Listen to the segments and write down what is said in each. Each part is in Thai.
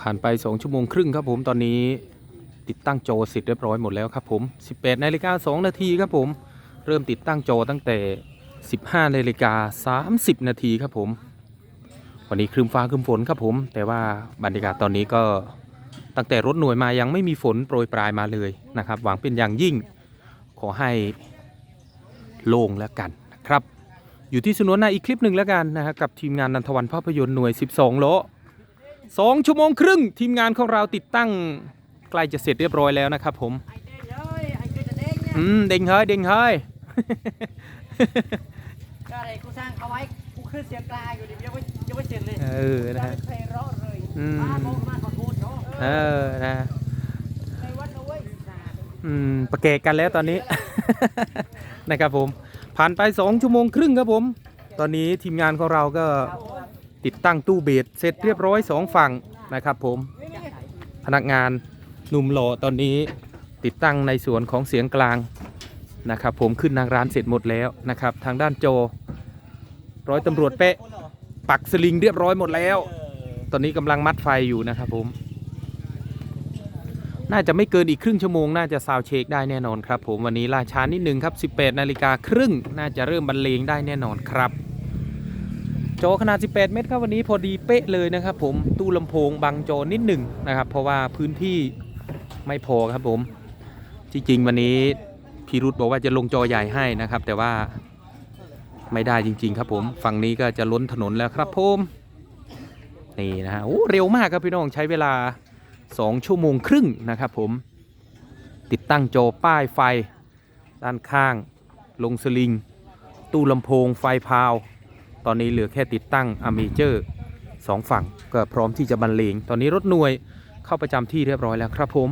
ผ่านไป 2 ชั่วโมงครึ่งครับผมตอนนี้ติดตั้งโจเสร็จเรียบร้อยหมดแล้วครับผม 18นาฬิกา2นาทีครับผม เริ่มติดตั้งโจตั้งแต่ 15นาฬิกา30 นาทีครับผม วันนี้ครึมฟ้าครึมฝนครับผม แต่ว่าบรรยากาศตอนนี้ก็ตั้งแต่รถหน่วยมายังไม่มีฝนโปรยปลายมาเลยนะครับ หวังเป็นอย่างยิ่งขอให้โล่งแล้วกันนะครับ อยู่ที่สนวนนาอีกคลิปหนึ่งแล้วกันนะฮะกับทีมงานนันทวันภาพยนตร์หน่วย 12 โล สองชั่วโมงครึ่งทีมงานของเราติดตั้งใกล้จะเสร็จเรียบร้อยแล้วนะครับผมไอ้เด้งเลยไอ้เด้งจะเด้งเนี่ยอืมเด้งเฮ้ยเด้งเฮ้ยก็อะไรกูสร้างเอาไว้กูขึ้นเสียงกลางอยู่ดิยังไม่ยังไม่เสร็จเลยเออนะจะฮะไม่เคยร้อเลยอืมมาโมมาขอโทษเนาะเออนะในวัดเอาไว้สาธุอืมประเกกกันแล้วตอนนี้นะครับผมผ่านไป 2 ชั่วโมงครึ่งครับผม ตอนนี้ทีมงานของเราก็ ติดตั้งตู้เบสเสร็จเรียบร้อย2ฝั่งนะครับผมพนักงานหนุ่มหล่อตอนนี้ติดตั้งในส่วนของเสียงกลางนะครับผมขึ้นทางร้านเสร็จหมดแล้วนะครับ ทางด้านโจ ร้อยตำรวจเป๊ะ ปักสลิงเรียบร้อยหมดแล้ว ตอนนี้กำลังมัดไฟอยู่นะครับผม น่าจะไม่เกินอีกครึ่งชั่วโมง น่าจะซาวด์เช็คได้แน่นอนครับผมวันนี้ล่าช้านิดนึงครับ 18 นาฬิกาครึ่ง น่าจะเริ่มบรรเลงได้แน่นอนครับ จอขนาด 18 เมตรครับวันนี้พอดีเป๊ะเลยนะครับผมตู้ลำโพงบังจอนิดหนึ่งนะครับ เพราะว่าพื้นที่ไม่พอครับผม จริงๆ วันนี้พี่รุธบอกว่าจะลงจอใหญ่ให้นะครับ แต่ว่าไม่ได้จริง ๆ ครับผมฝั่งนี้ก็จะล้นถนนแล้วครับผมนี่นะฮะโอ้เร็วมากครับพี่น้องใช้เวลา 2 ชั่วโมงครึ่งนะครับผมติดตั้งจอป้ายไฟ ด้านข้าง ลงสลิง ตู้ลำโพงไฟพาว ตอนนี้เหลือแค่ติดตั้งอเมเจอร์สองฝั่งก็พร้อมที่จะบรรเลงตอนนี้รถหน่วยเข้าประจำที่เรียบร้อยแล้วครับผม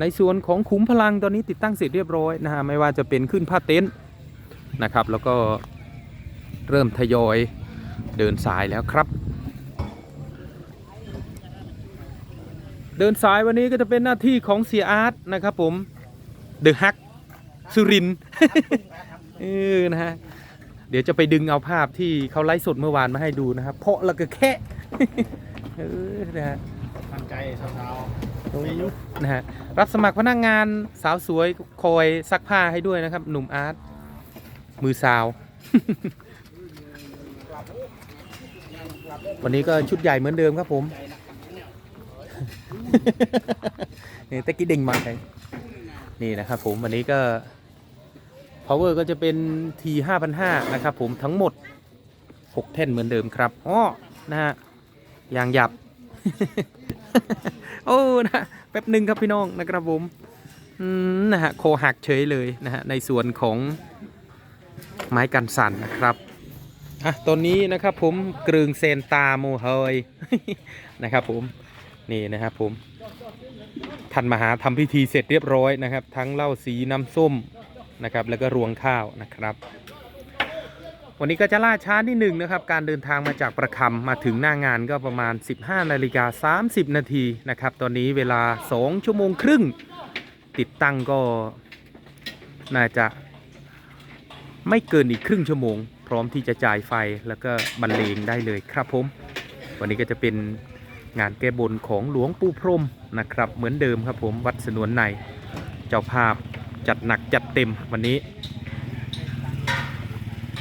ในส่วนของขุมพลังตอนนี้ติดตั้งเสร็จเรียบร้อยนะฮะไม่ว่าจะเป็นขึ้นผ้าเต็นท์นะครับ แล้วก็เริ่มทยอยเดินสายแล้วครับ เดินสายวันนี้ก็จะเป็นหน้าที่ของเสียอาร์ตนะครับผมเดอะฮักสุรินเออนะฮะ เดี๋ยวจะไปดึงเอาภาพที่เขาไลฟ์สดเมื่อวานมาให้ดูนะครับ เพราะแล้วก็แค่เออนะฮะทำใจเช้าโอ้ยนะฮะรับสมัครพนักงานสาวสวยคอยซักผ้าให้ด้วยนะครับ หนุ่มอาร์ตมือสาว วันนี้ก็ชุดใหญ่เหมือนเดิมครับผมนี่ตะกี้ดิ่งมาเลยนี่นะครับผมวันนี้ก็ power ก็จะเป็น T 5,500นะครับผมทั้งหมด 6 แท่นเหมือนเดิมครับอ้อนะฮะยางหยับ โอ้นะแป๊บหนึ่งครับพี่น้องนะครับผมอืมนะฮะโคหักเฉยเลยนะฮะในส่วนของไม้กันสั่นนะครับอะตอนนี้นะครับผมกรึงเซนตาโมเฮยนะครับผมนี่นะครับผมท่านมหาทำพิธีเสร็จเรียบร้อยนะครับ ทั้งเหล้าสีน้ำส้ม นะครับแล้วก็รวงข้าวนะครับ วันนี้ก็จะล่าช้านิดหนึ่งนะครับ การเดินทางมาจากประคำมาถึงหน้างานก็ประมาณ 15นาฬิกา30 นาทีนะครับ ตอนนี้เวลา 2 ชั่วโมงครึ่ง ติดตั้งก็น่าจะไม่เกินอีกครึ่งชั่วโมง พร้อมที่จะจ่ายไฟแล้วก็บรรเลงได้เลยครับผม วันนี้ก็จะเป็นงานแก้บนของหลวงปู่พรมนะครับ เหมือนเดิมครับผมวัดสนวนในเจ้าภาพ จัดหนักจัดเต็มวันนี้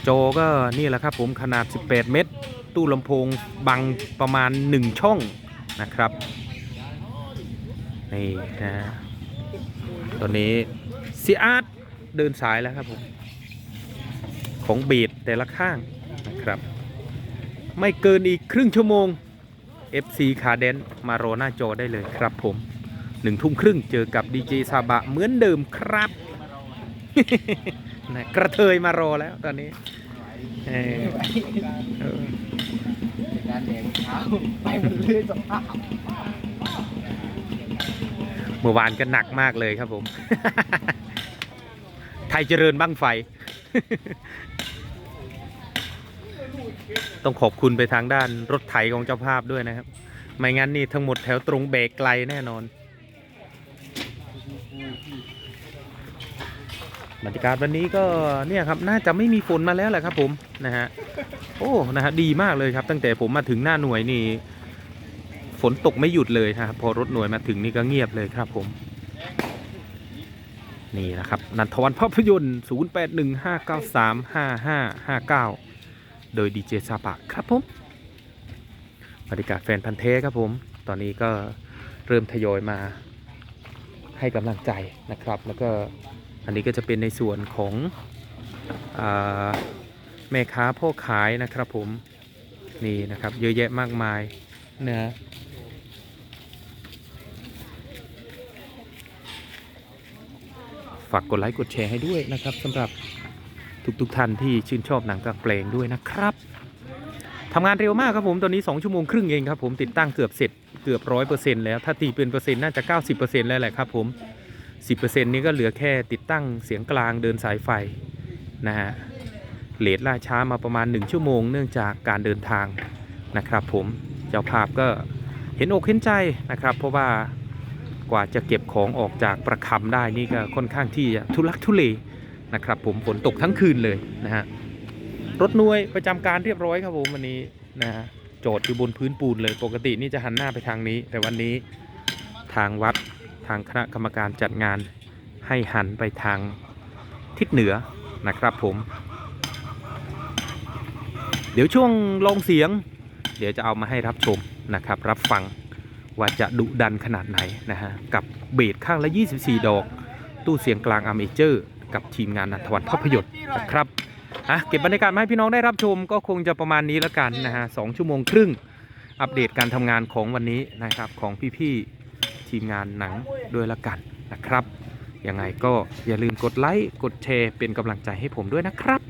โจก็นี่แหละครับผมขนาด 18 เมตร ตู้ลำโพงบังประมาณ 1 ช่องนะครับนี่นะตอนนี้ซีอาร์ตเดินสายแล้วครับผมของเบสแต่ละข้างนะครับ ไม่เกินอีกครึ่งชั่วโมง FC คาเดนมารอหน้าจอได้เลยครับผม หนึ่งทุ่มครึ่งเจอกับดีเจซาบะเหมือนเดิมครับนะกระเทยมารอแล้วตอนนี้เออเออการแดงเช้าไปหมดเลยสภาพเมื่อวานก็หนักมากเลยครับผม ไทยเจริญบ้างไฟ ต้องขอบคุณไปทางด้านรถไถของเจ้าภาพด้วยนะครับ ไม่งั้นนี่ทั้งหมดแถวตรงเบรกไกลแน่นอน บรรยากาศวันนี้ก็เนี่ยครับน่าจะไม่มีฝนมาแล้วแหละครับ ผมนะฮะโอ้นะฮะดีมากเลยครับ ตั้งแต่ผมมาถึงหน้าหน่วยนี่ฝนตกไม่หยุดเลยนะครับพอรถหน่วยมาถึงนี่ก็เงียบเลยครับ ผมนี่นะครับนันทวันภาพยนตร์0815935559 โดยดีเจซาปะครับผมบรรยากาศแฟนพันธ์แท้ครับผม ตอนนี้ก็เริ่มทยอยมาให้กำลังใจนะครับ แล้วก็ อันนี้ก็จะเป็นในส่วนของอแม่ค้าพ่อขายนะครับผมนี่นะครับเยอะแยะมากมายนะฮะฝากกดไลค์กดแชร์ให้ด้วยนะครับสำหรับทุกๆทท่านที่ชื่นชอบหนังกลางแปลงด้วยนะครับทำงานเร็วมากครับผมตอนนี้ 2 ชั่วโมงครึ่งเองครับผมติดตั้งเกือบเสร็จเกือบร้อยเปอร์เซ็นต์แล้วถ้าตีเป็นเปอร์เซ็นต์น่าจะ 90%แล้วแหละครับผม 10%นี้ก็เหลือแค่ติดตั้งเสียงกลางเดินสายไฟนะฮะเลทล่าช้ามาประมาณ 1 ชั่วโมง เนื่องจากการเดินทางนะครับผมเจ้าภาพก็เห็นอกเห็นใจนะครับ เพราะว่ากว่าจะเก็บของออกจากประคำได้นี่ก็ค่อนข้างที่จะทุลักทุเลนะครับผมฝนตกทั้งคืนเลยนะฮะรถน่วยประจำการเรียบร้อยครับผมวันนี้นะฮะจอดอยู่บนพื้นปูนเลยปกตินี่จะหันหน้าไปทางนี้ แต่วันนี้ทางวัด ทางคณะกรรมการจัดงานให้หันไปทางทิศเหนือนะครับผม เดี๋ยวช่วงลองเสียง เดี๋ยวจะเอามาให้รับชมนะครับ รับฟังว่าจะดุดันขนาดไหนนะฮะ กับเบสข้างละ 24 ดอก ตู้เสียงกลางอเมเจอร์ กับทีมงานนันทวันภาพยนตร์นะครับอะเก็บบรรยากาศมาให้พี่น้องได้รับชมก็คงจะประมาณนี้แล้วกันนะฮะสองชั่วโมงครึ่งอัปเดตการทำงานของวันนี้นะครับของพี่ๆ ทีมงานหนังด้วยละกันนะครับ ยังไงก็อย่าลืมกดไลค์ กดแชร์เป็นกำลังใจให้ผมด้วยนะครับ